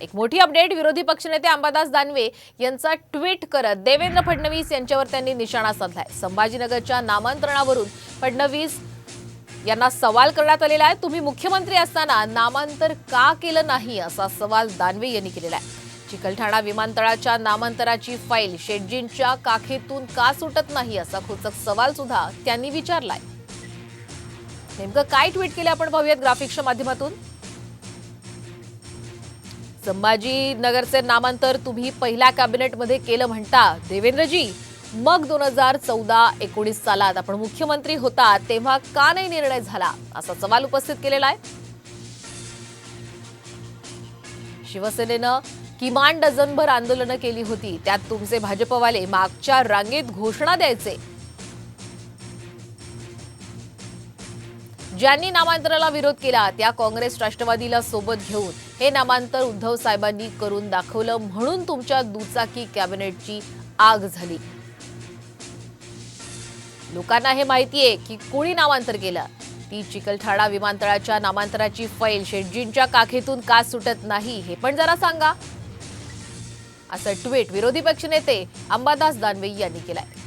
एक मोठी अपडेट विरोधी पक्षनेते अंबादास दानवे यांचा ट्विट करत देवेंद्र फडणवीस यांच्यावर त्यांनी निशाणा साधलाय. संभाजीनगरच्या नामांतरणावरून फडणवीस यांना सवाल करण्यात आलेला आहे. तुम्ही मुख्यमंत्री असताना नामांतर का केलं नाही असा सवाल दानवे यांनी केलेला आहे. चिकलठाणा विमानतळाच्या नामांतराची फाईल शेटजींच्या काखेतून का सुटत नाही असा खोचक सवाल सुद्धा त्यांनी विचारलाय. नेमकं काय ट्विट केलं आपण पाहूयात ग्राफिक्सच्या माध्यमातून? संभाजीनगरचे नामांतर तुम्ही पहिल्या कॅबिनेटमध्ये केलं म्हणता. देवेंद्रजी मग दोन हजार चौदा एकोणीस सालात आपण मुख्यमंत्री होता तेव्हा का नाही निर्णय झाला? असा सवाल उपस्थित केलेला आहे. शिवसेनेनं किमान डझनभर आंदोलनं केली होती. त्यात तुमचे भाजपवाले मागच्या रांगेत घोषणा द्यायचे. ज्यांनी नामांतराला विरोध केला त्या काँग्रेस राष्ट्रवादीला सोबत घेऊन हे नामांतर उद्धव साहेबांनी करून दाखवलं म्हणून तुमच्या दुचाकी कॅबिनेटची आग झाली. लोकांना हे माहितीये की कोणी नामांतर केलं? ती चिकलठाणा विमानतळाच्या नामांतराची फाईल शेटजींच्या काखेतून का सुटत नाही हे पण जरा सांगा. असं ट्विट विरोधी पक्षनेते अंबादास दानवे यांनी केलंय.